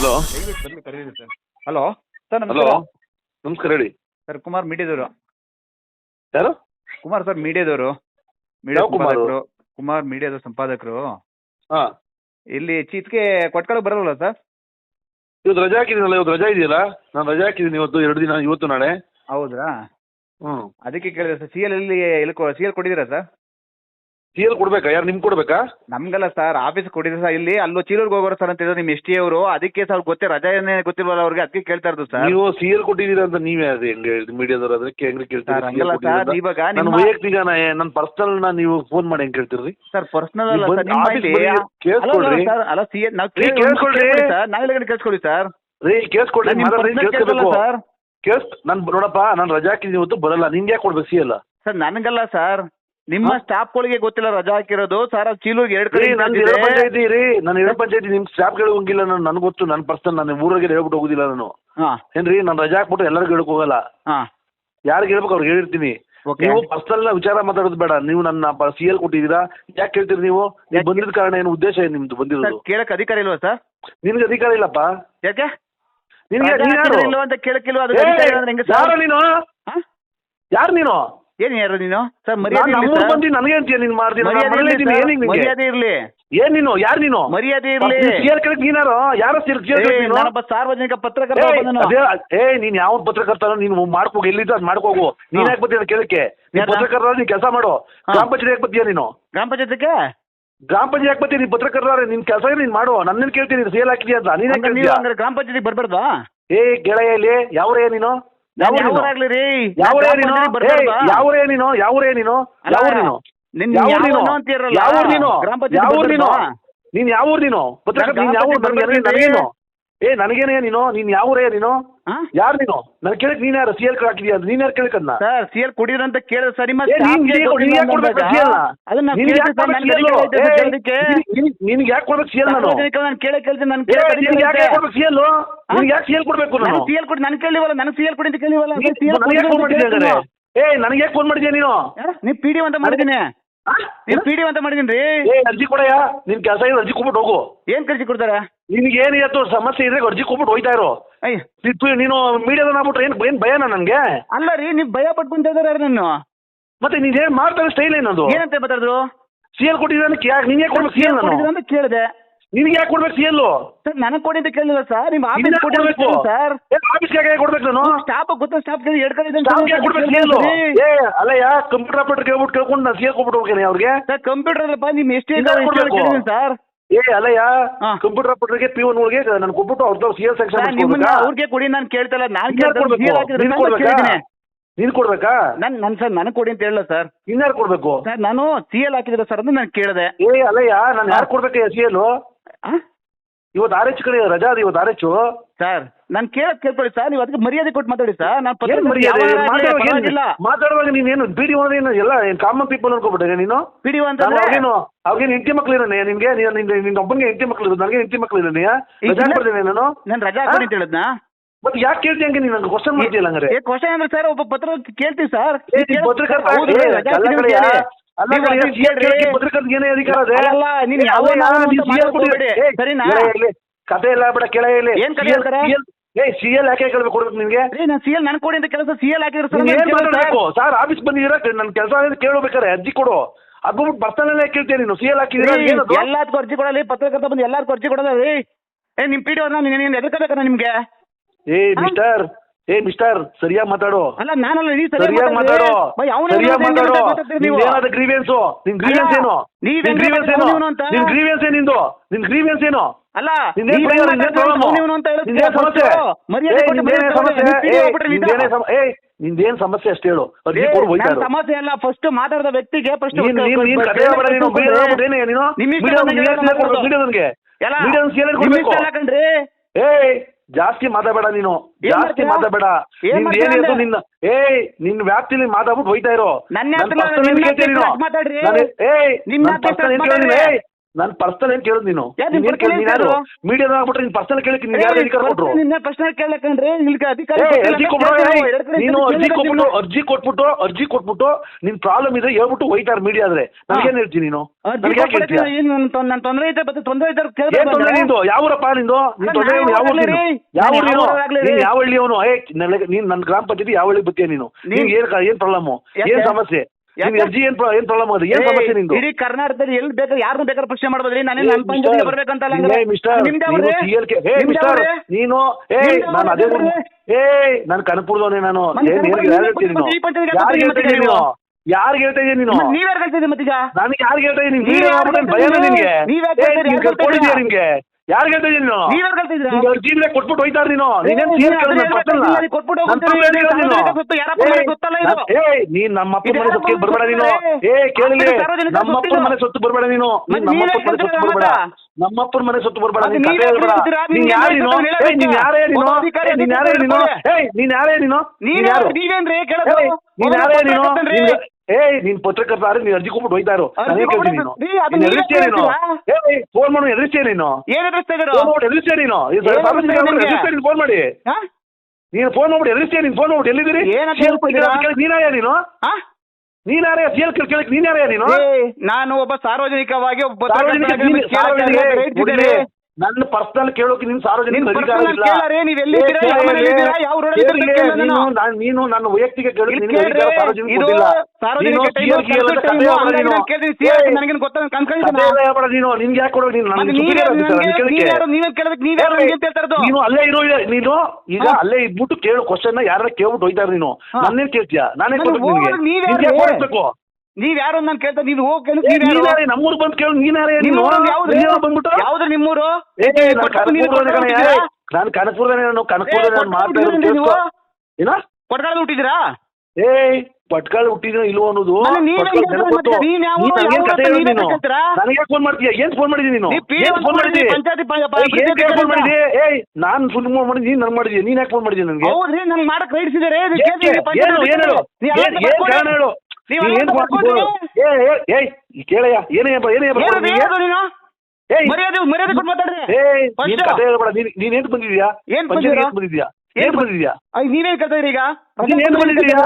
Hello. Hello. Sir hello. ನಮಸ್ಕಾರ ನಮಸ್ಕಾರ ಹೇಳಿ. ಸರ್ ಕುಮಾರ್ ಮೀಡಿಯಾದವರು. ಯಾರು? ಕುಮಾರ್ ಸರ್ ಮೀಡಿಯಾದವರು. ಮೀಡಿಯಾ ಯಾವ ಕುಮಾರು? ಸಂಪಾದಕರು. ಕುಮಾರ್ ಮೀಡಿಯಾದ ಸಂಪಾದಕರು. ಹಾ. ಇಲ್ಲಿ ಚೀತ್ಗೆ ಕೊಟ್ಕೊಳಕ್ ಬರಲ್ಲ ಸರ್? ಇವತ್ತು ರಜಾ ಹಾಕಿದ್ದೀನಲ್ಲ ಇವತ್ತು ರಜಾ ಇದೆಯಲ್ಲ? ನಾನು ರಜಾ ಹಾಕಿದೀನಿ ಇವತ್ತು ಎರಡು ದಿನ ಇವತ್ತು ನಾಳೆ. ಹೌದ್ರಾ? ಹ್ಞೂ ಅದಕ್ಕೆ ಕೇಳಿದೆ ಸರ್ ಸಿ ಎಲ್ ಎಲ್ಲಿ ಎಲ್ಲಿ ಸಿ ಎಲ್ ಕೊಟ್ಟಿದ್ದೀರಾ ಸರ್? ಎಲ್ ಕೊಡ್ಬೇಕಾ? ಯಾರು ನಿಮ್ಗೆ ಕೊಡ್ಬೇಕಾ? ನಮ್ಗಲ್ಲ ಸರ್ ಆಫೀಸ್ ಕೊಟ್ಟಿದ್ದೀರಾ ಸರ್ ಇಲ್ಲಿ ಅಲ್ಲೂ ಚೀಲೂರ್ಗೆ ಹೋಗೋರು ಸರ್ ಅಂತ ಹೇಳಿದ್ರು ನಿಮ್ಮ ಎಸ್ ಟಿ ಅವರು. ಅದಕ್ಕೆ ಸರ್ ಗೊತ್ತೇ ರಜಾ ಏನೇ ಗೊತ್ತಿಲ್ವಲ್ಲ ಅವ್ರಿಗೆ ಅದಕ್ಕೆ ಕೇಳ್ತಾ ಇರೋದು ಸರ್ ನೀವು ಸೀಲ್ ಕೊಟ್ಟಿದ್ದೀರಾ ಅಂತ ನೀವೇ ಅದು ಹೆಂಗೆ ಮೀಡಿಯಾದವ್ರು ಅದಕ್ಕೆ ಹೆಂಗೆ ಸರ್ ಹಂಗಲ್ಲ ಸರ್ ಇವಾಗ ನನ್ನ ನಿಮ್ಮ ವೈಯಕ್ತಿಕ ನನ್ನ ಪರ್ಸನಲ್ನ ನೀವು ಫೋನ್ ಮಾಡಿ ಹೆಂಗೆ ಕೇಳ್ತೀರಿ? ಸರ್ ಪರ್ಸನಲ್ ಅಲ್ಲ ಸರ್ ನಿಮ್ಮ ಕೇಳ್ಸ್ಕೊಳ್ರಿ. ಅಲ್ಲ ಸರ್ ಅಲ್ಲ ಸಿ ನಾವು ಕೇಳ್ಸ್ಕೊಳ್ರಿ. ಸರ್ ನಾಳೆ ಕೇಳಿಸ್ಕೊಳ್ಳಿ ಸರ್ ರೀ ಕೇಳಿಸ್ಕೊಡ್ರಿ ನಾನು ನಿಮ್ಮ personal ಕೇಳ್ಸಲ್ಲ ಸರ್ ಕೇಸ್ ನಾನು ನೋಡಪ್ಪ ನಾನು ರಜಾ ಹಾಕಿದ್ದೀನಿ ಇವತ್ತು ಬರಲ್ಲ ನಿಂಗೆ ಯಾಕೆ ಕೊಡ್ಬೇಕು ಸಿ ಎಲ್ ಸರ್ ನನಗಲ್ಲ ಸರ್ ನಿಮ್ಮ ಸ್ಟಾಫ್ ಸ್ಟಾಫ್ಗಳಿಗೆ ಗೊತ್ತಿಲ್ಲ ರಜಾ ಹಾಕಿರೋದು. ಸರ್ ಚೀಲೂರ್ಗೆ ಎರಡು ಕಡೆ ನಾನು ಎರಡು ಪಂಚಾಯತಿ ರೀ ನಾನು ಎರಡು ಪಂಚಾಯತಿ ನಿಮ್ ಸ್ಟಾಫ್ಗಳು ಹೋಗಿಲ್ಲ ನಾನು ನನಗೆ ಗೊತ್ತು ನನ್ನ ಪರ್ಸನ್ ನಾನು ಊರಿಗೆ ಹೇಳ್ಬಿಟ್ಟು ಹೋಗುದಿಲ್ಲ ನಾನು. ಹಾಂ. ಏನ್ರಿ ನಾನು ರಜಾ ಹಾಕ್ಬಿಟ್ಟು ಎಲ್ಲರಿಗೂ ಹೇಳಕ್ ಹೋಗಲ್ಲ. ಹಾ. ಯಾರಿಗೆ ಹೇಳ್ಬೇಕು ಅವ್ರಿಗೆ ಹೇಳಿರ್ತೀನಿ. ನೀವು ಪರ್ಸನಲ್ ವಿಚಾರ ಮಾತಾಡೋದು ಬೇಡ. ನೀವು ನನ್ನ ಸಿ ಎಲ್ ಕೊಟ್ಟಿದ್ದೀರಾ? ಯಾಕೆ ಕೇಳ್ತೀರಿ ನೀವು? ನೀವು? ಬಂದಿದ್ದ ಕಾರಣ ಏನು ಉದ್ದೇಶ ಏನು ನಿಮ್ದು ಸರ್ ಬಂದಿರೋದು ಕೇಳಕ್ ಅಧಿಕಾರ ಇಲ್ವಾ ಸರ್? ನಿನ್ಗೆ ಅಧಿಕಾರ ಇಲ್ಲಪ್ಪ. ಯಾಕೆ? ನಿನ್ಗೆ ಅಧಿಕಾರ ನೀನ್ ಯಾರು? ಇಲ್ವಾ ಅಂತ ಕೇಳಕ್ಕಿಲ್ವಾ ಅದು ಏ, ಅಧಿಕಾರ ಇಲ್ಲ ಅಂದ್ರೆ ಹೆಂಗೆ ಯಾರು ನೀನು? ಹಾ? ಯಾರು ನೀನು? ಏನು ಯಾರು ನೀನು? ಸರ್ ಮರ್ಯಾದೆ ಇರ್ಲಿ ನಮ್ಮೂರ್ ಸರ್. ಬಂದು ನನಗೆ ಅಂತೀಯ ನೀನು ಮಾಡ್ತೀನಿ ಮರ್ಯಾದೆ ಇರ್ಲಿ ಸರ್. ಏನಿಗೆ ನಿಂಗೆ ಮರ್ಯಾದೆ ಇರ್ಲಿ. ಏನ್ ನೀನು? ಯಾರು ನೀನು? ಮರ್ಯಾದೆ ಇರ್ಲಿ. ಸಿ ಎಲ್ ಕೇಳಕ್ ನೀನಾರು? ಯಾರು ಸಿ ಎಲ್ ಏ, ನೀನು? ನಾನೊಬ್ಬ ಸಾರ್ವಜನಿಕ ಪತ್ರಕರ್ತ ಏ ನೀನ್ ಯಾವ ಪತ್ರಕರ್ತ ನೀನು ಮಾಡ್ಕೋಗು ಎಲ್ಲಿದ್ದ ಅದ್ ಮಾಡ್ಕೋಗು ನೀನ್. ಯಾಕೆ ಬರ್ತೀಯ ಕೇಳಕ್ಕೆ? ನೀನ್? ಪತ್ರಕರ್ತ ನೀನ್ ಕೆಲಸ ಮಾಡು. ಹಾ. ಗ್ರಾಮ ಪಂಚಾಯತ್ ಯಾಕೆ ಬರ್ತೀಯ ನೀನು? ಗ್ರಾಮ ಪಂಚಾಯತ್ಗೆ? ಗ್ರಾಮ ಪಂಚಾಯತ್ ಯಾಕೆ ಬರ್ತೀಯ? ನೀನ್ ಪತ್ರಕರ್ತ ನಿನ್ ಕೆಲಸ ನೀನ್ ಮಾಡು. ನನ್ನ ಕೇಳ್ತೀನಿ ಸೇಲ್ ಹಾಕಿದ್ಯಾ ಅಂತ. ನೀನ್ ಯಾಕೆ ನೀವು ಕೇಳ್ತೀಯ? ಹಂಗಾರೆ ಗ್ರಾಮ ಪಂಚಾಯತಿಗೆ ಬರ್ಬಾರ್ದಾ? ಏ ಗೆಳೆಯ ಇಲ್ಲಿ ಯಾವ್ರೇ ನೀನು? ನಾನು ಯಾವ್ರು ಊರ್ ಯಾವೂರಾಗ್ಲಿ ರೀ? ಗ್ರಾಮ ನೀನು? ಯಾವ ನೀನು? ಯಾವ್ರೇ ನೀನು? ಯಾವ ನೀನು? ಯಾವನೋ ನೀನು? ಅಂತೀರಲ್ಲ, ಯಾವ್ರು ನೀನು? ನೀನು? ನೀನ್ ಯಾವ ನೀನು? ಪತ್ರಕರ್ತ ನಾನು ಯಾವ ನನಗೇನು ಏ ನನಗೇನೇ ನೀನು? ನೀನ್ ಯಾವ್ರೇ ನೀನು? ಹಾ? ಯಾರು ನೀನು? ನನ್ ಕೇಳಕ್ ನೀನ್ ಯಾರು? ಸಿಎಲ್ ಹಾಕಿದ್ಯಾ? ನೀನ್ ಯಾರು ಕೇಳಕದ್ನ? ಸರ್ ಸಿ ಎಲ್ ಕುಡಿಯೋದು ಅಂತ ಕೇಳಿದ್ರೆ ಸರಿ ನೀನ್ CL ಅದನ್ನ ನಿನ್ಗೆ. ನಿನ್- ಯಾಕೆ ಕೊಡ್ಬೇಕು ಸಿಎಲ್ ನಾನು ನಾನು? ಕೇಳೇ ಕೇಳ್ತೀನಿ ನಾನು ಏ, ನಿನ್ಗೆ ಯಾಕೆ ಕೊಡ್ಬೇಕು ಸಿ ಎಲ್ ನಿನ್ಗೆ ಯಾಕೆ ಸಿ ಎಲ್ ಕೊಡ್ಬೇಕು ನಾನು ಸಿ ಎಲ್ ಕೊಡಿ ನಾನು ಕೇಳಿವಲ್ಲ ನನಗೆ ಸಿಎಲ್ ಕೊಡಿ ಅಂತ ಕೇಳಿವಲ್ಲ ನೀನ್- ನನಗೆ ಫೋನ್ ಮಾಡಿದ್ಯಾ ಏ ನನಗೆ ಯಾಕೆ ಫೋನ್ ಮಾಡಿದ್ಯಾ ನೀನು? ನೀವು ಪಿ ಡಿ ಅಂತ ಮಾಡಿದ್ದೀನಿ ಆ? ನೀವು ಪಿ ಡಿ ಅಂತ ಮಾಡಿದೀನಿ ರೀ ಏ ಅರ್ಜಿ ಕೊಡಯ್ಯ? ನಿನ್ ಕೆಲಸ ಇದೆ ಅರ್ಜಿ ಕೊಟ್ಬಿಟ್ಟು ಹೋಗು. ಏನ್ ಕರ್ಸಿ ಕೊಡ್ತಾರೆ? ನಿನ್ಗೆ ಏನ್ ಇವತ್ತು ಸಮಸ್ಯೆ ಇದ್ರೆ ಅರ್ಜಿ ಕೊಟ್ಬಿಟ್ಟು ಹೋಯ್ತಾ ಇರೋ. ಅಯ್ಯ ನೀನು ಮೀಡಿಯಾದ ಆಗ್ಬಿಟ್ರೆ ಏನ್ ಏನ್ ಭಯನಾ ನನ್ಗೆ? ಅಲ್ಲ ರೀ ನೀವು ಭಯ ಪಟ್ಕೊಂತ ಇದ್ದಾರೆ ನಾನು ಮತ್ತೆ ನೀನ್ ಏನ್ ಮಾಡ್ತಾರೆ ಸ್ಟೈಲ್ ಏನದು ಏನಂತ ಮಾತಾಡಿದ್ರು? ಸಿ ಎಲ್ ಕೊಟ್ಟಿದ್ದಾನೆ ಯಾಕೆ ನಿನ್ಗೆ ಕೊಡ್ಬೇಕು ಸಿ ಎಲ್ ನಾನು? ಅಂತ ಕೇಳಿದೆ. ನಿನ್ಗೆ ಯಾಕೆ ಕೊಡ್ಬೇಕು ಸಿ ಎಲ್ ಸರ್ ನನಗೆ ಕೊಡಿ ಅಂತ ಕೇಳಿಲ್ಲ ಸರ್? ನಿಮ್ಮ ಆಫೀಸ್ ಕೊಡ್ಬೇಕು? ಸರ್? ಆಫೀಸ್ ಯಾಕೆ ಕೊಡ್ಬೇಕು ನಾನು? ಸ್ಟಾಪ್ ಗೊತ್ತ ಸ್ಟಾಪ್ ಕೇಳಿ ಎರಡು ಕಡೆ ಇದೆ ಯಾಕೆ ಕೊಡ್ಬೇಕು ಸಿ ಎಲ್ ಏ ಏ ಅಲ್ಲಯ್ಯ ಕಂಪ್ಯೂಟರ್ ಆಪರೇಟರ್ ಕೇಳ್ಬಿಟ್ಟು ಕೇಳ್ಕೊಂಡು ನಾನು ಸಿ ಎಲ್ ಕೊಟ್ಬಿಟ್ಟು ಹೋಗ್ತೀನಿ ಅವ್ರಿಗೆ. ಸರ್ ಕಂಪ್ಯೂಟರ್ ಅಲ್ಲಪ್ಪ ನಿಮ್ಮ ಎಷ್ಟು ಕೊಡ್ಬೇಕು? ಸರ್. ಏ ಅಲ್ಲಯ್ಯ ಹಾ. ಕಂಪ್ಯೂಟರ್ ಆಪರೇಟರ್ಗೆ ಪಿ ಒನ್ಗೆ ನಾನು ಕೊಟ್ಬಿಟ್ಟು ಅವ್ರದ್ದು ಸಿ ಎಲ್ ಸೆಕ್ಷನ್ ನಿಮ್ಮನ್ನ ಅವ್ರಿಗೆ ಕೊಡಿ ನಾನು ಕೇಳ್ತಲ್ಲ ನಾನು ನೀನ್ ಕೊಡ್ಬೇಕಾ. ಕೇಳಿದ್ದೀನಿ ನೀನ್ ಕೊಡ್ಬೇಕಾ? ನಾನು ನನ್ನ ಸರ್ ನನಗೆ ಕೊಡಿ ಅಂತ ಹೇಳಲ್ಲ ಸರ್. ಇನ್ಯಾರು ಕೊಡ್ಬೇಕು? ಸರ್ ನಾನು ಸಿ ಎಲ್ ಹಾಕಿದ್ರೆ ಸರ್ ಅಂತ ನಾನು ಕೇಳಿದೆ. ಏ ಅಲ್ಲಯ್ಯ ನಾನು ಯಾರು ಕೊಡ್ಬೇಕು ಸಿ ಎಲ್? ಇವತ್ತು ಆರ್ ಎಚ್ ಕಡೆ ರಜಾ ಅದು ಇವತ್ತು ಆರ್ ಎಚ್ ಸರ್. ನಾನು ಕೇಳಕ್ ಕೇಳ್ಕೊಳ್ಳಿ ಸರ್ ನೀವು ಅದಕ್ಕೆ ಮರ್ಯಾದೆ ಕೊಟ್ಟು ಮಾತಾಡಿ ಸರ್. ನಾನು ಏನ್ ಮರ್ಯಾದೆ? ಮಾತಾಡುವಾಗ ಏನ್- ಪರವಾಗಿಲ್ಲ. ಮಾತಾಡುವಾಗ ಬಿಡಿ ಏನು ಎಲ್ಲ ಕಾಮನ್ ಪೀಪಲ್ ಅನ್ಕೋಬಿಟ್ಟೆ ನೀನು? ಬಿಡಿ ನಾನು ಅಂತಂದ್ರೆ ಅವ್ರಿಗೇನು ಅವ್ರಿಗೇನು ಹೆಂಡತಿ ಮಕ್ಳು ಇರೋನೆ ನಿಮ್ಗೆ ನೀನ್- ನಿನ್ ನಿನ್ ಒಬ್ಬನಿಗೆ ಹೆಂಡತಿ ಮಕ್ಳು ಇರೋದು ನನಗೆ ಹೆಂಡತಿ ಮಕ್ಳು ಇರೋನೆ ಈಗ ರಜಾ ಇಲ್ಲ- ಕೊಡ್ತೀನಿ ನಾನು. ನಾನು ರಜಾ ಹಾಕೋಣ ಅಂತ ಹೇಳಿದ್ನಾ? ಮತ್ತೆ ಯಾಕೆ ಕೇಳ್ತಿ ಹಂಗೆ ನೀನು? ನಂಗೆ ಕ್ವಶನ್ ಮಾಡ್ತಿಲ್ಲ ಹಂಗಾರೆ. ಏ ಕ್ವಶನ್ ಅಂದ್ರೆ ಸರ್ ಒಬ್ಬ ಪತ್ರ ಕೇಳ್ತೀವಿ ಸರ್. ಏ, ನೀನ್ ಪತ್ರಕರ್ತ ಹೌದು, ಏ, ರಜಾ ಅಲ್ಲ ಹಾಕಿದ್ದೀನಿ ಕಡೆಯ, ಅಂತ ಹೇಳಿ. ಅಲ್ಲ ನೀವು ಕಡೆಯ, ಅದನ್ನ CL ಕೇಳ್ರಿ. ಕೇಳಕ್ಕೆ ಪತ್ರಕರ್ತನಿಗೆ ಏನೇ ಅಧಿಕಾರ ಅದೇ? ಅಲ್ಲಲ್ಲ, ನೀನ್ ಯಾವ ಅಲ್ಲಯ್ಯ, ನಾವು ಅಂತ ನೀನ್ CL ಮಾಡಕ್ ಕೊಡಿ. ಏ, ಸರಿನಾ? ಗೆಳೆಯ ಇಲ್ಲಿ, ಕತೆ ಎಲ್ಲ ಬೇಡ ಕೇಳ ಇಲ್ಲಿ ಏನ್ ಕತೆ ಹೇಳ್ತಾರೆ? ಏ ಸಿ ಎಲ್ ಯಾಕೆ ಕೇಳ್ಬೇಕು ಕೊಡ್ಬೇಕು ನಿನ್ಗೆ? ರೀ ನಾನು ಸಿ ಎಲ್ ನನ್ ಕೊಡಿ ಅಂತ ಕೆಲಸ ಸಿ ಎಲ್ ಹಾಕಿದ್ರೆ ಸರ್ ಏನು ಮಾತಾಡ್ಬೇಕು? ಸರ್ ಆಫೀಸ್ ಬಂದಿದ್ದೀರಾ ನನ್ನ ಕೆಲಸ ಕೇಳಬೇಕಾರೆ ಅರ್ಜಿ ಕೊಡು. ಅದು ಬಿಟ್ಬಿಟ್ಟು ಬರ್ತಾನೆ ಕೇಳ್ತೀಯ ನೀನು? ಸಿ ಎಲ್ ಹಾಕಿದ್ದೀರಾ ಎಲ್ಲದಕ್ಕೂ ಅರ್ಜಿ ಕೊಡಲಿ ಪತ್ರಕರ್ತ ಬಂದು ಎಲ್ಲದಕ್ಕೂ ಅರ್ಜಿ ಕೊಡಲ್ಲ. ರೀ ಏ ನಿಮ್ಮ ಪಿ ಡಿ ನೀನು ಎದಕ್ಕಬೇಕಲ್ಲ ನಿಮ್ಗೆ? ಏ ಮಿಸ್ಟರ್ ಏ ಮಿಸ್ಟರ್ ಸರಿಯಾಗಿ ಮಾತಾಡು. ಅಲ್ಲ ನಾನಲ್ಲ ನೀ ಸರಿಯಾಗಿ ಮಾತಾಡು. ಸರಿಯಾಗಿ ಮಾತಾಡು. ನೀವು. ನಿಂದ ಏನಾದ ಗ್ರೀವೆನ್ಸ್ ನಿನ್ ಗ್ರೀವೆನ್ಸ್ ಏನು? ನೀವ್ ನಿನ್ ಗ್ರೀವೆನ್ಸ್ ಏನು? ನಿನ್ ಗ್ರೀವೆನ್ಸ್ ಏನಿಂದು ನಿನ್ ಗ್ರೀವೆನ್ಸ್ ಏನು? ಅಲ್ಲ ನಿಂದೇನ್ ನೀವ್ ಸಮಸ್ಯೆ? ನೀವು ಅಷ್ಟೇ ಹೇಳು. ಸಮಸ್ಯೆ ಅಲ್ಲ ಫಸ್ಟ್ ಮಾತಾಡಿದ ವ್ಯಕ್ತಿಗೆ ಫಸ್ಟ್ ನೀನ್ ಜಾಸ್ತಿ ಮಾತಾಡಬೇಡ ನೀನು ಏನ್ ಜಾಸ್ತಿ ಮಾಡ್ತೀರಾ? ಮಾತಾಡಬೇಡ ಏನ್ ಮಾಡ್ತೀರಾ ಅಂದ್ರೆ? ನಿನ್ನ ಏಯ್ ನಿನ್ನ ವ್ಯಾಪ್ತಿಲಿ ಮಾತಾಡ್ಬಿಟ್ಟು ಹೋಯ್ತಾ ಇರೋ ನನ್ನ ನನ್ ಹತ್ರ personal ಏನ್ ನಿಮ್ಮ ಕೇಳ್ತೀಯ ನೀನು? ಮಾತಾಡ್ರಿ. ನಾನು- ಏಯ್ ನಿಮ್ಮ ನನ್ ಹತ್ರ personal ಏನ್ ಮಾತಾಡ್ರಿ. ಕೇಳ್ತೀನಿ? ಏಯ್ ನಾನು ಪರ್ಸನಲ್ ಏನ್ ಕೇಳುದು ನೀನು? ಯಾರ್ ನೀನ್ ನಿನ್ ಏನ್ ಮೀಡಿಯಾದ ಆಗ್ಬಿಟ್ರೆ ನೀನ್ ಪರ್ಸನಲ್ ಕೇಳಕ್ಕೆ ನೀನ್ ಯಾರು ಅಧಿಕಾರ ಕೊಟ್ರು? ನಿನ್ನ ಪ್ರಶ್ನೆ ಕೇಳಕಂಡ್ರಿ ನಿಲ್ಗೆ ಅಧಿಕಾರಿ ಏ, ಗೊತ್ತಿಲ್ಲ ಅರ್ಜಿ ಅಂತ ಎರಡ್ ಕಡೆ ನೀನು ಅರ್ಜಿ ಕೇಳಿದ್ರೆ ಕೊಟ್ಬಿಟ್ಟು ಅರ್ಜಿ ಕೊಟ್ಬಿಟ್ಟು ಅರ್ಜಿ ಕೊಟ್ಬಿಟ್ಟು ನಿನ್ ಪ್ರಾಬ್ಲಮ್ ಇದೆ ಹೇಳ್ಬಿಟ್ಟು ಹೋಯ್ತಾರ ಮೀಡಿಯಾ ಆದ್ರೆ. ನನಗೇನ್ ಹೇಳ್ತೀನಿ ನೀನು? ಅರ್ಜಿ ನನಗೆ ಯಾಕೆ ಕೊಟ್ಬಿಟ್ಟು ಹೇಳ್ತೀಯ? ಏನ್ ನನ್ ತೊಂದ್ರೆ- ನನ್ ತೊಂದ್ರೆ ಐತೆ ಮತ್ತೆ ತೊಂದ್ರೆ ಇದ್ದಾರೆ ಅವ್ರು ಏನ್ ತೊಂದ್ರೆ ನಿಂದು? ಯಾವೂರಪ್ಪ ನಿಂದು? ನಿನ್ ತೊಂದ್ರೆ ಯಾವ ಯಾವ ಊರು ನೀನು? ರೀ? ಯಾವ ಊರು ನೀನು? ಯಾವ ನೀನ್ ಯಾವ ಹಳ್ಳಿಯವನು? ಏ ನನಗೆ ನೀನ್ ನನ್ ಗ್ರಾಮ ಪಂಚಾಯತಿ ಯಾವ ಹಳ್ಳಿ ಬತ್ತೀಯ ನೀನು? ನೀನ್- ಏನ್ ಏನ್ ಪ್ರಾಬ್ಲಮ್ ಯಾಕೆ? ಏನ್ ಸಮಸ್ಯೆ? ಏನ್ ಏನ್ ಪ್ರಾಬ್ಲಮ್ ಅದು ಏನ್ ಸಮಸ್ಯೆ ನಿಂದು? ಇಡೀ ಕರ್ನಾಟಕದಲ್ಲಿ ಎಲ್ಲಿ ಬೇಕಾದ್ರೆ ಯಾರನ್ನು ಬೇಕಾದ್ರೆ ಪ್ರಶ್ನೆ ಮಾಡ್ಬೋದ್ರಿ ನಾನೇ ಏ, ನನ್ನ ಪಂಚಾಯತ್ ಬರ್ಬೇಕಂತ ನಿನ್ನೆ ನೀನು? ಏ? ನೀನು ಅದೇ? ಏ ನಾನು ಕನಕಪುರದವನೇ ನಾನು. ಯಾರಿಗೆ ಹೇಳ್ತಾ ಇದೀನಿ? ನೀನು? ನೀವ್ ಯಾರು ಹೇಳ್ತಿದ್ದೀರಿ ಮತ್ತೀಗ? ನನಗೆ ಯಾರಿಗೆ ಹೇಳ್ತಾ ಇದೀನಿ ಹೇಳ್ತಾ ನಿನ್ಗೆ. ನೀವ್ ಹೇಳ್ತಾ ಇದೀರಿ? ನೀನ್ ಯಾರ್ ಕೇಳ್ತಾ ನೀನು? ಕೊಟ್ಬಿಟ್ಟು ಹೋಯ್ತಾರ ನೀನು ನೀನೇನ್ ಏ, ಕೊಟ್ಬಿಟ್ಟು ಹೋಗ್ತೀನಿ, ಸಾರ್ವಜನಿಕ ಗೊತ್ತು, ಯಾರಪ್ಪ ಮನೆ ಗೊತ್ತಲ್ಲ ಇದು? ಏ ನೀನ್ ನಮ್ಮಪ್ಪನ ಅಪ್ಪ ಮನೆ ಸೊತ್ತಿಗೆ ಬರ್ಬೇಡ ನೀನು? ಏ ಕೇಳಿಲಿ ಅದು ಸಾರ್ವಜನಿಕ ನಮ್ಮಪ್ಪನ ಗೊತ್ತಿದೆ. ಮನೆ ಸೊತ್ತು ಬರಬೇಡ ನೀನು ನೀನ್ ಮತ್ತೆ ನೀವೇ ಮನೆ ಸೊತ್ತು ಬರಬೇಡ? ನಮ್ಮಪ್ಪನ ಮನೆ ಸೊತ್ತು ಬರ್ಬೇಡ ಅದು ನೀನ್ ನೀವೇ ಹೇಳ್ಬೇಡ ಹೇಳ್ತೀರಾ? ನೀನ್ ಯಾರು? ನೀನು? ಏಯ್ ನೀನ್ ಯಾರೇ ನೀನು ಒಬ್ಬ ಅಧಿಕಾರಿ ನೀನ್ ಯಾರೇ ನೀನು. ನೀನ್ ಯಾರೇ ನೀನು ನೀನ್ ನೀನ್ ಯಾರು ನೀವೇನ್ರಿ ಕೇಳೋದು ಏಯ್, ನೀನ್ ಒಬ್ಬ ಯಾರೇ ನೀನು ಪತ್ರಕರ್ತನ್ರಿ. ಏಯ್ ನೀನ್ ಪತ್ರಕರ್ತ ಆದ್ರೆ ನೀನ್ ಅರ್ಜಿ ಕೊಟ್ಬಿಟ್ಟು ಹೋಯ್ತಾ ಇರು ಅರ್ಜಿ ನನಗೆ ಕೇಳ್ತೀನಿ ನೀನು. ಕೊಟ್ಬಿಟ್ಟು- ರೀ, ಅದು ನೀನ್ ಎದುರಿಸ್ತೀಯ ನೀನು? ಹೇಳ್ತೀರಾ? ಏಯ್ ಫೋನ್ ಮಾಡು ಎದುರಿಸ್ತೀಯ ನೀನು? ಏನ್ ಎದುರಿಸ್ತಾ ಇದ್ದೀರಾ? ಫೋನ್ ಮಾಡ್ಬಿಟ್ಟು ಎದುರಿಸ್ತೀಯ ನೀನು? ಇದು ಏನ್ ಸಾರ್ವಜನಿಕ ಎದುರಿಸ್ತಾ ಆಗ್ಬಿಟ್ಟು ಎದುರಿಸ್ತೀಯ ನೀನು? ಫೋನ್ ಮಾಡಿ ಹಾ? ನೀನು? ಫೋನ್ ಮಾಡ್ಬಿಟ್ಟು ಎದುರಿಸ್ತೀಯ ನೀನು? ಫೋನ್ ಮಾಡ್ಬಿಟ್ಟು ಎಲ್ಲಿದ್ದೀರಿ? ಏನಂತ CL ಹೇಳ್ತಿದ್ದೀರಾ? ಕೇಳಕ್ಕೆ ನೀನ್ ನೀನು? ಹಾ? ನೀನ್ ಯಾರೇ ಸಿಎಲ್ ಕೇಳಕ್ಕೆ ನೀನ್ ನೀನು? ಒಬ್ಬ ಸಾರ್ವಜನಿಕವಾಗಿ ಒಬ್ಬ ಸಾರ್ವಜನಿಕ ಪತ್ರಕರ್ತನಾಗಿ ಕೇಳಕ್ಕೆ. ನನ್ನ ಪರ್ಸನಲ್ ಕೇಳೋಕೆ ನಿನ್ ಸಾರ್ವಜನಿಕ ನಿನ್ ಅಧಿಕಾರ ಇಲ್ಲ. ಕೇಳಿ, ಕೇಳಿ, ನನ್ನ ವೈಯಕ್ತಿಕ ಕೇಳೋಕೆ ನಿನ್ಗೆ ಅಧಿಕಾರ ಸಾರ್ವಜನಿಕ ಗೊತ್ತಿಲ್ಲ ನೀನು ಹೇಳ್ಬೇಡ ನೀನು. ನಾನು ಏಯ್, ಹೇಳ್ಬೇಡ ನಿನ್ಗೆ ಯಾಕೆ ಕೇಳಕ್ಕೆ ಅಲ್ಲೇ ಇರೋ ನೀನು ಈಗ ಹಾ. ಅಲ್ಲೇ ಇದ್ಬಿಟ್ಟು ಕೇಳು ಕ್ವಶನ್ ಯಾರ ಕೇಳ್ಬಿಟ್ಟು ಹೋಯ್ತಾರ ನೀನು? ಹಾ. ನನ್ನೇನ್ ಕೇಳ್ತೀಯ? ನಾನೇ ನಾನು ಕೊಡ್ಬೇಕು ಹೋಗೋದು ನಿನ್ಗೆ ನೀವ್ ಯಾರು ನಾನು ಕೇಳ್ತಾ ನೀವು ಹೋಗಿ ಕೇಳಿ ನೀವ್ ಯಾರು? ನಮ್ಮೂರ್ ಬಂದು ಕೇಳು ನೀನಾರೆ ಯಾವ್ದು? ನೀನು ಬಂದ್ಬಿಟ್ಟು? ಯಾವ್ದು ನಿಮ್ಮೂರು? ನಾನು. ಕೊಟ್ಕೊಂಡು ನಾನು ನಾನು ಕನಕಪುರದವನೇ ನಾನು ಏ. ಏನ? ಪಟ್ಕಾಳು ಹುಟ್ಟಿದೋ ಇಲ್ವೋ ಅನ್ನೋದು? ನನಗೆ ಫೋನ್ ಮಾಡ್ತೀಯ ಏನ್ ಫೋನ್ ಮಾಡಿದೀನಿ ನೀನು? ಫೋನ್ ಮಾಡಿದಿ ಫೋನ್. ಮಾಡಿದಿ ನಾನ್ ಫೋನ್ ಮಾಡಿದಿ ನೀನ್ ನನ್ ಮಾಡಿದಿ ನೀನ್ ಯಾಕೆ ಫೋನ್ ಮಾಡಿದಿ ನನಗೆ? ಮಾಡಕ್ ರೈಡ್ಸಿದಾರೆ ಏನು ಏನು ಹೇಳು? ನೀವ್ ಏನ್ ಏ ಏ ಏಯ್ ಕೇಳಯ್ಯ ಏನೇ ನೀನು? ಏಯ್ ಮರ್ಯಾದೆ ಮರ್ಯಾದೆ ಕೊಟ್ಟು ಮಾತಾಡ್ರಿ. ಏಯ್. ನೀನ್ ಕತೆ ಹೇಳ್ಬೇಡ ನೀನ್ ನೀನ್ ಏನ್ ಬಂದಿದ್ಯಾ ಏನ್ ಬಂದಿದ್ಯಾ ಏನ್ ಬಂದಿದ್ಯಾ ನೀವೇನ್ ಕೆಲಸ ಈಗ ನೀನ್ ಏನ್ ಬಂದಿದ್ಯಾ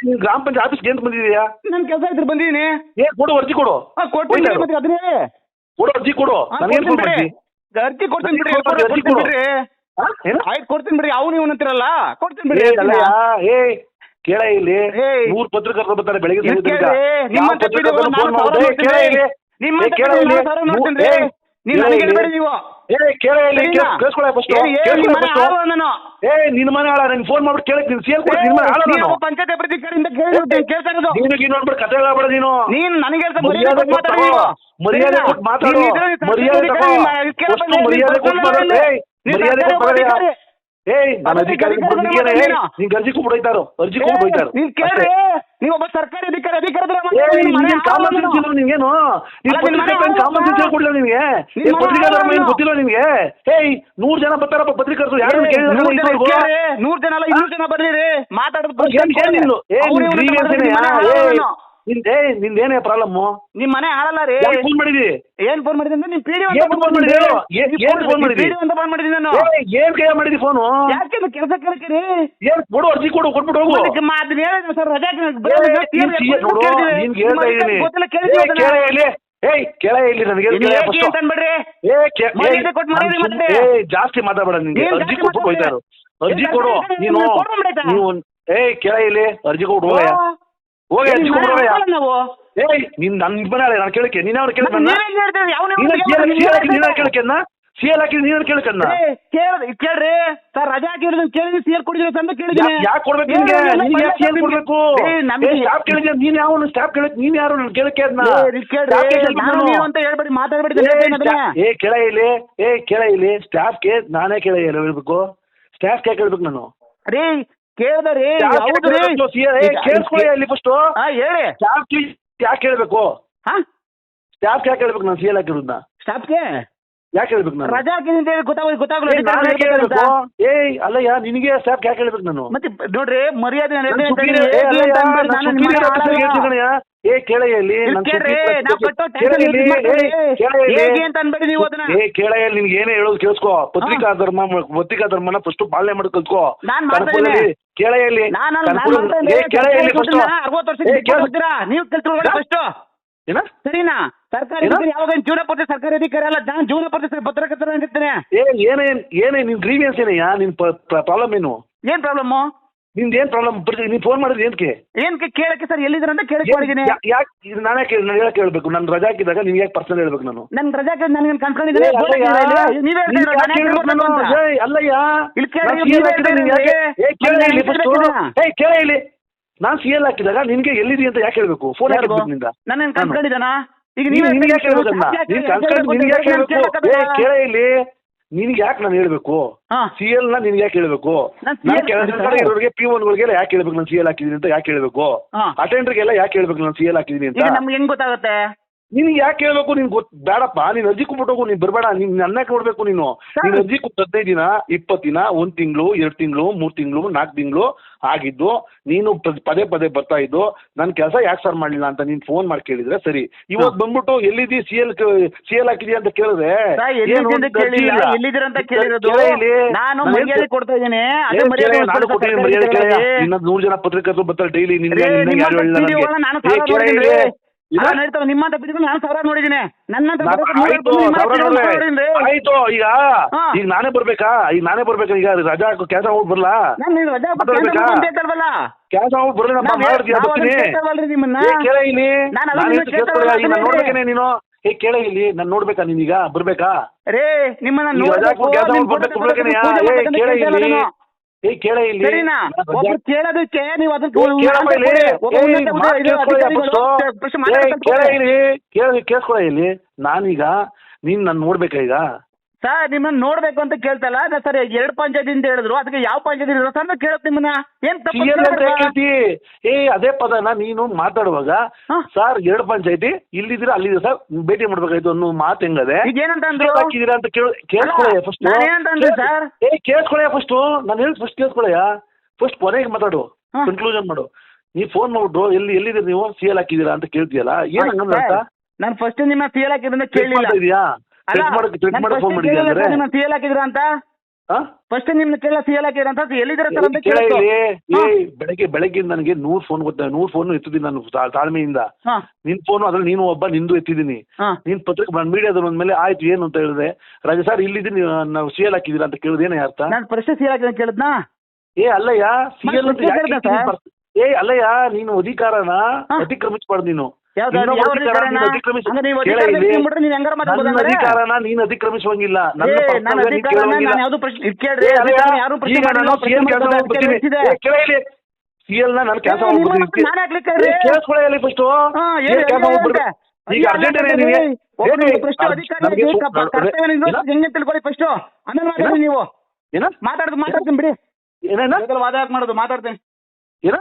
ನೀನ್ ಗ್ರಾಮ ಪಂಚಾಯತ್ ಆಫೀಸ್ಗೆ ಏನ್ ಬಂದಿದ್ಯಾ ನನ್ ಕೆಲಸ ಇದ್ರೆ ಬಂದಿದ್ದೀನಿ. ಏ ಕೊಡು ಅರ್ಜಿ ಕೊಡು. ಹಾ, ಕೊಡ್ತೀನಿ ಮತ್ತೆ ಅದ್ರೇ. ಕೊಡು ಅರ್ಜಿ ಕೊಡು. ನನಗೇನ್ ಕೊಡ್ತೀನಿ ಅರ್ಜಿ? ಕೊಡ್ತೀನಿ ಬಿಡ್ರಿ ಕೊಡ್ತೀನಿ ಕೊಡು. ಬಿಡ್ರಿ? ಆಯ್ತು ಕೊಡ್ತೀನಿ ಬಿಡ್ರಿ. ಅವ್ನು ನೀವು ಅಂತಿರಲ್ಲ ಕೊಡ್ತೀನಿ ಬಿಡ್ರಿ ಏ ಕೇಳ ಇಲ್ಲಿ. ನೂರು ಪತ್ರಕರ್ತರು ಬರ್ತಾರೆ ಬೆಳಗ್ಗೆ ಸಂಜೆ ತನಕ. ಕೇಳಿ, ಯಾವ ಪತ್ರಕರ್ತರು ಫೋನ್ ಮಾಡ್ದೆ? ಕೇಳ ಇಲ್ಲಿ. ನಿಮ್ಮಂತ ಏ, ಕೇಳ ಇಲ್ಲಿ. ಏ, ಕೇಳ ಇಲ್ಲಿ. ಏ ಕೇಳ ಇಲ್ಲಿ? ಕೇಳಿಸ್ಕೊಳ್ಳ ನಿನ್. ಮನೆ ಆಳ. ಫೋನ್ ಮಾಡ್ಬಿಟ್ಟು ಕೇಳಕ್ ನೀನ್ ಸೇಲ್ ಕೊಡಿ ನಿನ್ ಮನೆ ಆಳ ನೀನು. ಪಂಚಾಯತ್ ಅಧಿಕಾರಿಯಿಂದ ಕೇಳಿ ಕೇಳ್ತಾ ಇರೋದು. ನೀನು ನೀನು ನೋಡ್ಬಿಟ್ಟು ಕತೆ ಹೇಳ್ಬೇಡ ನೀನು. ನೀನ್ ನನಗೆ ಮರ್ಯಾದೆ ಕೊಟ್ಟು ಮಾತಾಡಿ. ನೀವು. ಮರ್ಯಾದೆ? ಕೊಟ್ಟು ಮಾತಾಡು. ಮರ್ಯಾದೆ ತಗೋ ಅಷ್ಟು ಮರ್ಯಾದೆ ಕೊಟ್ಟು personal ಮಾತಾಡು. ಏಯ್ ಮರ್ಯಾದೆ ಕೊಟ್ಟು ಮಾತಾಡು. ಏಯ್ ನಾನು ಅದಕ್ಕೆ ಅಧಿಕಾರಿ ಅಧಿಕಾರಿ. ನಿಂಗೆ ಅರ್ಜಿ ಹೋಯ್ತಾರೋ ಅರ್ಜಿ ಕೊಟ್ಟು ಹೋಯ್ತಾರೋ ನೀನ್ ಕೇಳ್ರಿ ನೀವು ಒಬ್ಬ ಸರ್ಕಾರಿ ಅಧಿಕಾರಿ ನಿನ್ಗೆ ಕಾಮನ್ ಸೆನ್ಸ್ ಇಲ್ಲ ನಿನ್ಗೇನು ನೀನ್ ಅಲ್ಲ, ನಿನ್ ಮನೆ ಪತ್ರಿಕಾ ಆಳು ಕಾಮನ್ ಸೆನ್ಸ್ ಮನೆ ಪತ್ರಿಕಾದವ್ರ ಆಳು ಏನು ಗೊತ್ತಿಲ್ಲ ನಿಮಗೆ ಏಯ್ ನೂರ್ ಜನ ಬರ್ತಾರಪ್ಪ ಪತ್ರಿಕರ್ತರು ಯಾರು ನೂರ್ ಜನ ಅಲ್ಲ ಇನ್ನೂರ್ ಜನ ಬರ್ಲಿರಿ ಮಾತಾಡೋದು ನಿಂದು? ಅಂತ ನಿಂದೇನೇ ಪ್ರಾಬ್ಲಮ್ ನಿಮ್ ಮನೆ ಆಳಲ್ಲ ರೀ. ಫೋನ್ ಮಾಡಿದಿ? ಏನ್ ಫೋನ್ ಮಾಡಿದ್ರಿ ಅಂದ್ರೆ ನಿಮ್ ಪಿಡಿ ಏನ್ ಫೋನ್ ಮಾಡಿದಿ? ಏನ್- ಫೋನ್ ಮಾಡಿದಿ? ಪಿಡಿ ಅಂತ ಫೋನ್ ಮಾಡಿದ್ದೀನಿ ನಾನು. ಏನ್ ಕೈ ಮಾಡಿದಿ ಫೋನು ಯಾಕೆ ಕೆಲಸ ಕೇಳ್ತೀರಿ ಏನ್ ಕೊಡು ಅರ್ಜಿ ಕೊಡು ಕೊಟ್ಬಿಟ್ಟು ಹೋಗು. ಅದನ್ನ ಹೇಳಿದ್ರೆ ಸರ್ ರಜಾ ಗೊತ್ತಿಲ್ಲ ಏ, ಕೇಳ ಇಲ್ಲಿ. ಏಯ್ ಕೇಳ ಇಲ್ಲಿ ನನಗೆ. ಏ ಕೊಟ್ಟು ಜಾಸ್ತಿ ಮಾತಾಡಬೇಡ ನಿಂಗೆ. ಅರ್ಜಿ ಕೊಟ್ಬಿಟ್ಟು ಹೋಯ್ತಾರು ಅರ್ಜಿ ಕೊಡು. ನೀನು? ನೀವು ಏಯ್ ಕೇಳ ಇಲ್ಲಿ. ಅರ್ಜಿ ಕೊಟ್ಟು ಹೋಗಯ್ಯ. ಹೋಗಿ ಹೋಗಯ್ಯ ನಾವು? ಏಯ್ ನೀನ್ ನನ್ ಮನೆ ನಾನು ಕೇಳಕ್ಕೆ ನೀನ್ ಅವ್ರು ಕೇಳಕ್ ಮತ್ತೆ ನನ್ನ ನೀವೇನ್ ಹೇಳ್ತೀರಿ? ಯಾವ ನೀವು ನೀನ್ ನೀನ್? ಕೇಳಕ್ಕೆ ಸಿ ಎಲ್ ಹಾಕಿ ನೀನ್ ಕೇಳಕ್ಕನ್ನ ಏ, ಕೇಳ್ರಿ ಕೇಳ್ರಿ. ಸರ್ ರಜಾ ಹಾಕಿರೋದನ್ನ ಕೇಳಿದ್ರಿ ಸೇರ್ ಕೊಡಿದ್ರೆ ಅಂತ ಕೇಳಿದ್ದೀನಿ. ಯಾಕೆ ಕೊಡ್ಬೇಕು ನಿನ್ಗೆ? ಏ, ನಿನ್ಗೆ ಯಾಕೆ ಇಲ್ಲ, ಕೊಡ್ಬೇಕು? ಸ್ಟಾಫ್ ಕೇಳಿದ್ಯಾ? ನೀನ್ ಯಾವ ಸ್ಟಾಫ್ ಕೇಳಕ್ ನೀನ್ ಯಾರು ನನ್ ಕೇಳಕ್ಕೆ ಅದನ್ನ ಕೇಳ್ರಿ ನಾನು ಅಂತ ಹೇಳ್ಬೇಡಿ ಮಾತಾಡ್ಬೇಡಿ ಏ, ನಾನು ಕೇಳ ಇಲ್ಲಿ ಏ ಕೇಳ ಇಲ್ಲಿ ಸ್ಟಾಫ್ಗೆ ನಾನೇ ಕೇಳ ಹೇಳ್ಬೇಕು. ಸ್ಟಾಫ್ ಕೇಳ್ಬೇಕು ನಾನು? ರೀ ಕೇಳ್ದರಿ ಹೌದ್ರಿ ಕೇಳಿಸ್ಕೊಳ್ಳಿ ಅಲ್ಲಿ ಫಸ್ಟ್ ಹಾ ಹೇಳಿ. ಸ್ಟಾಫ್ ಯಾಕೆ ಕೇಳ್ಬೇಕು? ಹಾ? ಸ್ಟಾಫ್ ಯಾಕೆ ಹೇಳ್ಬೇಕು ನಾನು ಸಿ ಎಲ್ ಹಾಕಿರೋದನ್ನ ಸ್ಟಾಪ್ಗೆ ಯಾಕೆ ಹೇಳ್ಬೇಕು ನಾನು? ರಜಾ ಹಾಕಿದ್ದೀನಿ ಅಂತ ಹೇಳಿ ಗೊತ್ತಾಗ ಗೊತ್ತಾಗಲ್ಲ ಏಯ್ ಅಲ್ಲಯ್ಯ ನಿನಗೆ ಸ್ಟಾಫ್ ಯಾಕೆ ಹೇಳ್ಬೇಕು ನಾನು? ಮತ್ತೆ ನೋಡ್ರಿ ಮರ್ಯಾದೆ ಏ, ಅಂತ ಅಲ್ಲಯ್ಯ, ಅನ್ಬೇಡಿ, ನಾನ್ ನಾನು ನಿಮ್ಮ superior ಮನೆ officer ಗೆ ಆಳಲ್ಲ. ಹೇಳ್ತೀನಿ ಕಣಯ್ಯ. ಏ ಕೇಳಯ್ಯಲ್ಲಿ ಕೇಳ್ರಿ, ಸುದ್ದಿ ನಾವ್ ಕಟ್ಟೋ ಕೇಳ ಟ್ಯಾಕ್ಸ್ ಇಲ್ಲಿ, ಯೂಸ್ ಮಾಡ್ಕೊಳ್ಳಿ. ಏ, ಕೇಳ ಇಲ್ಲಿ. ಹೇಗೆ ಅಂತ ಅನ್ಬೇಡಿ ನೀವು ಅದನ್ನ. ಏ ಕೇಳಯ್ಯಲ್ಲಿ ನಿನ್ಗೆ ಏನೇ ಹೇಳೋದು ಕೇಳಿಸ್ಕೋ ಪತ್ರಿಕಾ ಧರ್ಮ ಪತ್ರಿಕಾ ಧರ್ಮನ ಫಸ್ಟ್ ಪಾಲನೆ ಮಾಡಿ ಕಲ್ತ್ಕೋ ನಾನ್ ಮಾಡ್ತಾ ಇದ್ದೀನಿ. ಕೇಳಯ್ಯಲ್ಲಿ ನಾನು ನಾನು ಮಾಡ್ತಾ ಇದ್ದೀನಿ. ಏ ಫಸ್ಟ್ ಅರವತ್ತು ವರ್ಷ ಏ, ಕೇಳು. ಬರ್ತೀರಾ ನೀವು ಕಲ್ತ್ಕೊಳ್ಳಿ ಫಸ್ಟ್ ಏನ ಸರಿನಾ ಸರ್ಕಾರಿ ಯಾವಾಗ ಜೀವನ ಪತ್ರ ಸರ್ಕಾರಿ ಅಧಿಕಾರಿ ಅಲ್ಲ ನಾನು ಜೀವನ ಪತ್ರ ಪತ್ರಕರ್ತರ ಏ ಏನೇ ಏನೇ ನಿನ್ ಗ್ರೀವಿಯನ್ಸ್ ಏನಯ್ಯ ನಿನ್ ಪ್ರಾಬ್ಲಮ್ ಏನು ಏನ್ ಪ್ರಾಬ್ಲಮ್ ನಿಂದ ಏನ್ ಪ್ರಾಬ್ಲಮ್ ನೀನ್ ಫೋನ್ ಮಾಡಿದ್ರೆ ಏನಕ್ಕೆ ಏನಕ್ಕೆ ಕೇಳಕ್ಕೆ ಸರ್? ಎಲ್ಲಿದ್ದೀರ ಅಂತ ಕೇಳಕ್ ಮಾಡಿದೀನಿ ಯಾಕೆ ಇದು ನಾನೇ ಕೇಳಿ ನಾನು ಹೇಳಕ್ ಹೇಳ್ಬೇಕು. ನಾನು ರಜಾ ಹಾಕಿದಾಗ ನಿಮ್ಗೆ ಯಾಕೆ ಪರ್ಸನಲ್ ಹೇಳ್ಬೇಕು ನಾನು? ನನ್ ರಜಾ ನನಗೆ ಕನ್ಸ್ಕೊಂಡಿದ್ದೀನಿ ಅಲ್ಲಯ್ಯ, ನೀವೇ ನೀನ್ ಯಾಕೆ ಹೇಳ್ಬೇಕು ನಾನು? ಇಲ್ಲಿ ಕೇಳಿ, ನಾನ್ ನೀವೇ. ಹೇಳ್ತೀರಿ. ಕೇಳ ಇಲ್ಲಿ ನಾನು ಕೇಳ ಇಲ್ಲಿ. ನಾನ್ ಸಿ ಎಲ್ ಹಾಕಿದಾಗ ನಿನ್ಗೆ ಎಲ್ಲಿದಿ ಅಂತ ಯಾಕೆ ಹೇಳ್ಬೇಕು? ಫೋನ್ ಹಾಕಿದ್ರು ನಿಂದ? ನನ್ನ ಕನ್ಸ್ಕೊಂಡಿದ್ದಾನ ಈಗ ನೀವು ನಿಮ್ಗೆ ನಿನ್ಗೆ ಯಾಕೆ ಹೇಳ್ಬೇಕು. ಅದನ್ನ ಯಾಕೆ ನೀನ್ ಯಾಕೆ ಕನ್ಸ್ಕೊಂಡು ಯಾಕೆ ಹೇಳ್ಬೇಕು? ಏ? ಕೇಳ ಇಲ್ಲಿ. ನಿನ್ಗೆ ಯಾಕೆ ನಾನು ಹೇಳ್ಬೇಕು? ಹಾ. ಸಿ ಎಲ್ನ ನಿನ್ಗೆ ಯಾಕೆ ಹೇಳ್ಬೇಕು? ನಾನ್ CL ಗಳಿಗೆಲ್ಲ ಇರೋರಿಗೆ ಪಿ ಒನ್ಗಳಿಗೆಲ್ಲ ಯಾಕೆ ಹೇಳ್ಬೇಕು? ನಾನು ಸಿ ಎಲ್ ಹಾಕಿದೀನಿ ಅಂತ ಯಾಕೆ ಹೇಳ್ಬೇಕು? ಹಾ. ಅಟೆಂಡರ್ಗೆಲ್ಲ ಯಾಕೆ ಹೇಳ್ಬೇಕು? ನಾನು ಸಿ ಎಲ್ ಹಾಕಿದೀನಿ ಈಗ ಅಂತ ನಮ್ಗೆ ಹೆಂಗ್ ಗೊತ್ತಾಗುತ್ತೆ? ನಿನ್ಗೆ ಯಾಕೆ ಹೇಳ್ಬೇಕು? ನೀನ್ ಗೊತ್ತ ಬೇಡಪ್ಪ ನೀನ್ ಅರ್ಜಿ ಕೊಟ್ಬಿಟ್ಟೋಗು ನೀನ್ ಬರಬೇಡ ನೀನ್ ನನ್ನ ನೋಡ್ಬೇಕು ನೀನು. ನೀನ್ ಅರ್ಜಿ ಕೊಟ್ಟು ಹದಿನೈದು ದಿನ ಇಪ್ಪತ್ತು ದಿನ ಒಂದ್ ತಿಂಗಳು ಎರಡು ತಿಂಗಳು ಮೂರ್ ತಿಂಗಳು ನಾಲ್ಕು ತಿಂಗಳು ಆಗಿದ್ದು ನೀನು ಪದೇ ಪದೇ ಬರ್ತಾ ಇದ್ದು ನನ್ ಕೆಲಸ ಯಾಕೆ ಸರ್ ಮಾಡ್ಲಿಲ್ಲ ಅಂತ ನೀನ್ ಫೋನ್ ಮಾಡಿ ಕೇಳಿದ್ರೆ ಸರಿ. ಇವತ್ತು ಬಂದ್ಬಿಟ್ಟು ಎಲ್ಲಿದ್ದಿ? ಸಿ ಎಲ್ ಸಿ ಎಲ್ ಹಾಕಿದ್ಯಾ ಅಂತ ಕೇಳಿದ್ರೆ? ನೂರು ಜನ ಪತ್ರಕರ್ತರು ಬರ್ತಾರೆ ಡೈಲಿ ನಿನ್ಗೆ. ನಾನು ಇಲ್ಲಿ. ನಾನು ನಿಮ್ಮಂತ ನಾನು ಸಾವಿರ ನೋಡಿದ್ದೀನಿ ನನ್ನಂತ ನಾ- ಪತ್ರಕರ್ತರು ಆಯ್ತು ಸಾವಿರ. ನೋಡಿದ್ದೀನಿ ಈಗ ಹಾ. ಈಗ ನಾನೇ ಬರ್ಬೇಕಾ ಈಗ ನಾನೇ ಬರ್ಬೇಕಾ ಈಗ ರಜಾ ಕೆಲಸ ಹೋಗಿ ಬರ್ಲಾ ನಾನು ನೀವು ರಜಾ ಹಾಕ್ಬಿಟ್ಟು ಮಾತಾಡ್ಬೇಕಾ? ಕೆಲಸ ಮಾಡ್ತಾ ಇದ್ದಲ್ವಲ್ಲ? ಕೆಲಸ ಹೋಗಿ ನಾವು ಬರ್ತೀನಿ ಕೇಳ್ತೇವಲ್ರಿ ನಿಮ್ಮನ್ನ? ಏ, ಕೇಳ ಇಲ್ಲಿ ನಾನು ಅದನ್ನ ನಾನು ಈಗ ನಾನು ಕೇಳ್ತೇವಲ್ಲ ನೋಡ್ಬೇಕೇನೆ ನೀನು ಏ ಕೇಳ ಇಲ್ಲಿ ನಾನು ನೋಡ್ಬೇಕಾ ನೀನೀಗ ಬರ್ಬೇಕಾ ರೇ ನಿಮ್ಮನ್ನ ಈಗ ರಜಾ ನೋಡ್ಬೇಕು, ಕೆಲಸ ನಿಮ್ ಹೋಗಿ ಬರ್ಬೇಕು ಫೋಟೋ ಪೂಜೆ ಮಾಡ್ಬೇಕಂತ ಕೇಳ ಕೇಳ್ತಾ ಇಲ್ಲಿ ನಾನು. ಏ ಕೇಳ ಇಲ್ಲಿ. ಸರಿನಾ? ಒಬ್ರು ಕೇಳೋದಕ್ಕೆ ನೀವು ಇಲ್ಲಿ. ನಾನೀಗ ನೀನ್ ನಾನು ನೋಡ್ಬೇಕಾ ಈಗ? ಸರ್ ನಿಮ್ಮನ್ನ ನೋಡ್ಬೇಕು ಅಂತ ಕೇಳ್ತಲ್ಲ ಅದ ಸರ್ ಎರಡು ಪಂಚಾಯತಿಂದ ಅಂತ ಹೇಳಿದ್ರು ಅದಕ್ಕೆ ಯಾವ ಪಂಚಾಯತಿ ಇರೋ ಸರ್ ಅಂತ ಕೇಳತ್ ನಿಮ್ಮನ್ನ. ಏನ್ ತಪ್ಪು ಅಂತ ಏ ಅದೇ ಪದನ ನೀನು ಮಾತಾಡುವಾಗ ಹಾ. ಸರ್ ಎರಡು ಪಂಚಾಯತಿ ಇಲ್ಲಿದ್ದೀರಾ ಅಲ್ಲಿದೆ ಸರ್ ಭೇಟಿ ಮಾಡ್ಬೇಕಾಯ್ತು ಅನ್ನೋ ಮಾತು ಹೆಂಗದೆ? ಈಗ ಏನಂತ ಅಂದ್ರು? CL ಹಾಕಿದ್ದೀರಾ ಅಂತ ಕೇಳ ಕೇಳಿಸ್ಕೊಳ್ಳಯ್ಯ ಅಲ್ಲ, ಫಸ್ಟ್ ನಾನ್ ಏನಂತ ಅಂದೆ ಸರ್? ಏ ಕೇಳಿಸ್ಕೊಳ್ಳಯ್ಯ ಫಸ್ಟ್ ನಾನು ಹೇಳಿ ಫಸ್ಟ್ ಕೇಳಿಸ್ಕೊಳ್ಳಯ್ಯ. ಫಸ್ಟ್ ಕೊನೆಗೆ ಮಾತಾಡು. ಹಾ. ಕನ್ಕ್ಲೂಷನ್ ಮಾಡು. ನೀ ಫೋನ್ ಮಾಡ್ಬಿಟ್ಟು ಎಲ್ಲಿ ಎಲ್ಲಿದ್ದೀರಿ ನೀವು? ಸಿ ಎಲ್ ಹಾಕಿದ್ದೀರಾ ಅಂತ ಕೇಳ್ತೀಯಲ್ಲ? ಏನ್ ಹಂಗಂದ್ರೆ ಅಂತ ನಾನು ಫಸ್ಟ್ ನಿಮ್ಮ ಸಿ ಎಲ್ ಹಾಕಿದ್ರಿಂದ ಕೇಳಿ ಕೇಳಿಲ್ಲ. ಇದೀಯಾ? ಕೇಳಿಲ್ಲ ಅಂದ್ರೆ ಸರ್ ನಿಮ್ಮ ಸಿ ಎಲ್ ಹಾಕಿದ್ರ ಅಂತ? ಫಸ್ಟ್ ನಿಮ್ನ ಕೇಳ ಸಿಎಲ್ ಹಾಕಿದ್ರ ಅಂತ ಎಲ್ಲಿದ್ರ ಸರ್ ಅಂತ ಬೆಳಗ್ಗೆ ಬೆಳಗ್ಗೆ ನನಗೆ ನೂರ್ ಫೋನ್ ಗೊತ್ತ ನೂರ್ ಫೋನ್ ಎತ್ತಿದ್ದೀನಿ ನಾನು ತಾಳ್ಮೆಯಿಂದ. ನಿನ್ ಫೋನ್ ಅದ್ರಲ್ಲಿ ನೀನು ಒಬ್ಬ ನಿಂದು ಎತ್ತಿದ್ದೀನಿ. ನಿನ್ ಪತ್ರಿಕೆ ಮೀಡಿಯಾದ ಮೇಲೆ ಆಯ್ತು ಏನು ಅಂತ ಹೇಳಿದೆ ರಾಜ ಸರ್ ಇಲ್ಲಿದ್ದೀನಿ ನಾವು ಸಿ ಎಲ್ ಹಾಕಿದ್ದೀರಾ ಅಂತ ಕೇಳಿದ್ರೆ ಏನೇ ಅರ್ಥ? ನಾನು ಫಸ್ಟ್ ಸಿ ಎಲ್ ಹಾಕಿದ್ರೆ ಕೇಳಿದ್ನಾ? ಏ ಅಲ್ಲಯ್ಯ ಸಿಎಲ್ ಅಂತ ಕೇಳ್ದ ಏ ಅಲ್ಲಯ್ಯ ನೀನು ಅಧಿಕಾರನ ಅತಿಕ್ರಮಿಸಬಾರ್ದು ನೀನು. ಅಧಿಕಾರನ? ನೀನು ಅತಿಕ್ರಮಿಸುವಂಗಿಲ್ಲ ನನ್ನ ಪಕ್ಕದಲ್ಲಿ ಕೇಳುವಂಗಿಲ್ಲ. ಏ, ಅಲ್ಲಯ್ಯ, ಈಗ ನಾನು CL ಕೆಲಸ ಮಾಡೋದು ಏ, ಕೇಳ CL ನ ನಾನು ಕೆಲಸ ಏ, ನಿಮ್ಮ ಹೋಗ್ಬಿಡ್ತೀನಿ. ಮಕ್ಕಳು ನಾನೇ ಹಾಕ್ಲಿಕ್ಕೆ ಏ, ಕೇಳಿಸ್ಕೊಳ್ಳಿ ಅಲ್ಲಿ ಫಸ್ಟ್ ಹಾ, ಹೇಳಿ, ಕೆಲಸ ಹೇಳಿ, ಹೋಗ್ಬಿಡ್ತೀನಿ. ಹೇಳಿ. ಈಗ ಅಯ್ಯೋ, ಅರ್ಜೆಂಟ್ ಅಲ್ಲ, ನಿನಗೆ ಒಬ್ಬರು ಏನೇ? ಫಸ್ಟ್ ಅರ್ಜ್- ಅಧಿಕಾರಿ ನನಗೆ ಆಗಿ ಸು- ಕಪ್ಪ- ಕರ್ತವ್ಯ ಹೆಂಗೆ ತಿಳ್ಕೊಳ್ಳಿ ಫಸ್ಟ್ ಆಮೇಲೆ ಮಾತಾಡಿ ನೀವು. ಏನ? ಮಾತಾಡ್ದು ಮಾತಾಡ್ತೀನಿ ಬಿಡಿ. ಏನೇನ? ಮೊದಲು ವಾದ ಯಾಕೆ ಮಾಡೋದು? ಮಾತಾಡ್ತೀನಿ. ಏನ?